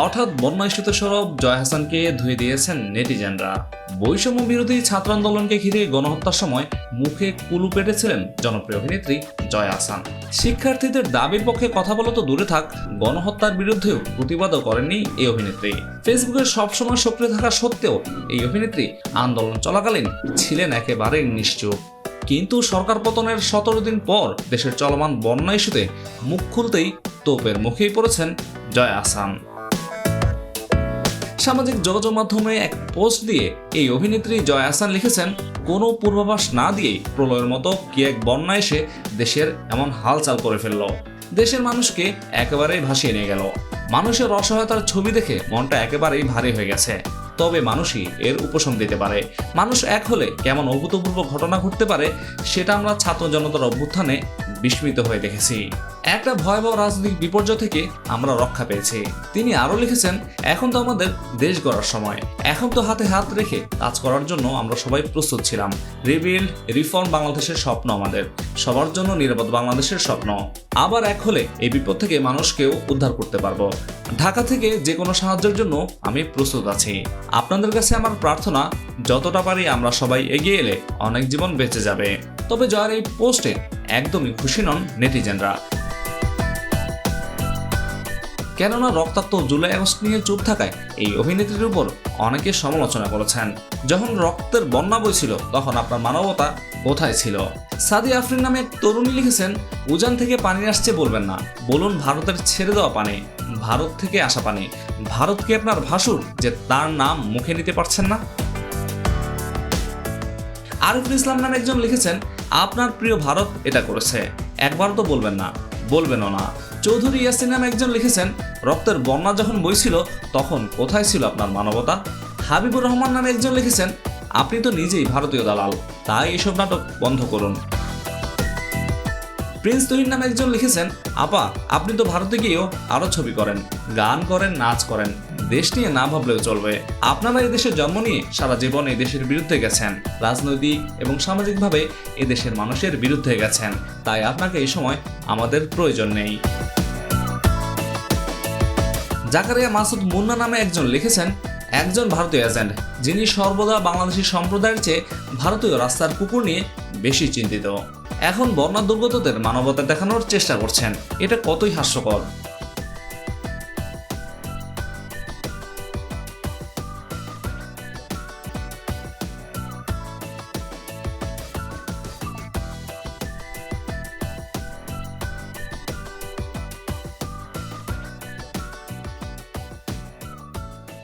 হঠাৎ বন্যা ইস্যুতে সরব জয় হাসানকে ধুয়ে দিয়েছেন নেটিজেনরা। বৈষম্য বিরোধী ছাত্র আন্দোলনকে ঘিরে গণহত্যার সময় মুখে কুলু পেটেছিলেন জনপ্রিয় অভিনেত্রী জয় হাসান। শিক্ষার্থীদের দাবির পক্ষে কথা বলা তো দূরে থাক, গণহত্যার বিরুদ্ধেও প্রতিবাদও করেননি এই অভিনেত্রী। ফেসবুকে সবসময় সক্রিয় থাকা সত্ত্বেও এই অভিনেত্রী আন্দোলন চলাকালীন ছিলেন একেবারেই নিশ্চুপ। কিন্তু সরকার পতনের সতেরো দিন পর দেশের চলমান বন্যা ইস্যুতে মুখ খুলতেই তোপের মুখেই পড়েছেন জয় আসান সামাজিক যোগাযোগ মাধ্যমে এক পোস্ট দিয়ে এই অভিনেত্রী জয় আসান লিখেছেন, কোনো পূর্বাভাস না দিয়েই প্রলয়ের মতো কি এক বন্যা এসে দেশের এমন হালচাল করে ফেলল। দেশের মানুষকে একেবারেই ভাসিয়ে নিয়ে গেল। মানুষের অসহায়তার ছবি দেখে মনটা একেবারেই ভারী হয়ে গেছে। তবে মানুষই এর উপশম দিতে পারে। মানুষ এক হলে কেমন অভূতপূর্ব ঘটনা ঘটতে পারে, সেটা আমরা ছাত্র জনতার অভ্যুত্থানে বিস্মিত হয়ে দেখেছি। একটা ভয়াবহ রাজনৈতিক বিপর্যয় থেকে আমরা রক্ষা পেয়েছি। তিনি আরও লিখেছেন, এখন তো আমাদের দেশ গড়ার সময়। এখন তো হাতে হাত রেখে কাজ করার জন্য আমরা সবাই প্রস্তুত ছিলাম। রিবিল্ড, রিফর্ম বাংলাদেশের স্বপ্ন আমাদের। সবার জন্য নিরাপদ বাংলাদেশের স্বপ্ন। আবার এক হলে এই বিপদ থেকে মানুষকেও উদ্ধার করতে পারব। ঢাকা থেকে যে কোনো সাহায্যের জন্য আমি প্রস্তুত আছি। আপনাদের কাছে আমার প্রার্থনা, যতটা পারি আমরা সবাই এগিয়ে এলে অনেক জীবন বেঁচে যাবে। তবে জয়ের এই পোস্টে একদমই খুশি নন নেটিজেনরা। কেননা রক্তাক্ত জুলাই আগস্ট নিয়ে চুপ থাকায় এই অভিনেত্রীর উপর অনেকে সমালোচনা করেছেন। যখন রক্তের বন্যা বইছিল, তখন আপনার মানবতা কোথায় ছিল? সাদি আফরিন নামে তরুণী লিখেছেন, উজান থেকে পানি আসছে বলবেন না। বলুন, ভারতের ছেড়ে দেওয়া পানি। ভারত থেকে আসা পানি। ভারত কি আপনার ভাসুর যে তার নাম মুখে নিতে পারছেন না? আরিফুল ইসলাম নামে একজন লিখেছেন আপনার প্রিয় ভারত এটা করেছে। একবার তো বলবেন না, বলবেনও না। চৌধুরী ইয়াসিন নামে একজন লিখেছেন, রক্তের বন্যা যখন বইছিল, তখন কোথায় ছিল আপনার মানবতা? হাবিবুর রহমান নামে একজন লিখেছেন, আপনি তো নিজেই ভারতীয় দালাল, তাই এসব নাটক বন্ধ করুন। প্রিন্স তহিন নামে একজন লিখেছেন, আপা, আপনি তো ভারতে গিয়েও আরও ছবি করেন, গান করেন, নাচ করেন। দেশ নিয়ে না ভাবলেও চলবে। আপনারা এই দেশে জন্ম নিয়ে সারা জীবন এই দেশের বিরুদ্ধে গেছেন। রাজনৈতিক এবং সামাজিকভাবে এ দেশের মানুষের বিরুদ্ধে গেছেন। তাই আপনাকে এই সময় আমাদের প্রয়োজন নেই। জাকারিয়া মাসুদ মুন্না নামে একজন লিখেছেন, একজন ভারতীয় এজেন্ট, যিনি সর্বদা বাংলাদেশি সম্প্রদায়ের চেয়ে ভারতীয় রাস্তার কুকুর নিয়ে বেশি চিন্তিত। এখন বন্যা দুর্গতদের মানবতা দেখানোর চেষ্টা করছেন। এটা কতই হাস্যকর।